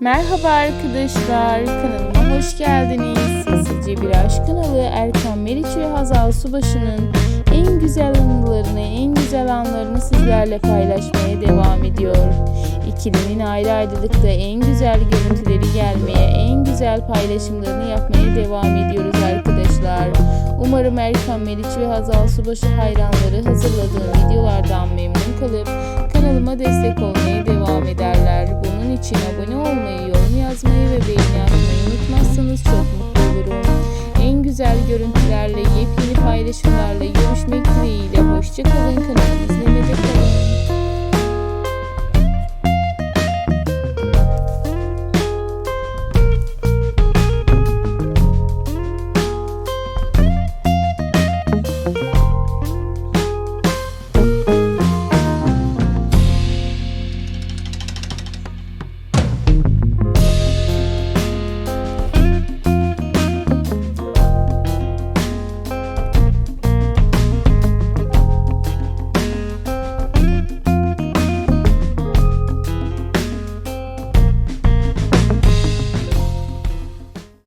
Merhaba arkadaşlar, kanalıma hoş geldiniz. Sessizce Bir Aşk kanalı Erkan Meriç ve Hazal Subaşı'nın en güzel anılarını, en güzel anlarını sizlerle paylaşmaya devam ediyor. İkilinin ayrı ayrılıkta en güzel görüntüleri gelmeye, en güzel paylaşımlarını yapmaya devam ediyoruz arkadaşlar. Umarım Erkan Meriç ve Hazal Subaşı hayranları hazırladığım videolardan memnun kalıp kanalıma destek olmaya devam ederler. Bunun atmayı unutmazsanız çok mutlu olurum. En güzel görüntülerle, yepyeni paylaşımlarla görüşmek dileğiyle. Hoşçakalın kanalımı izlemede kalın.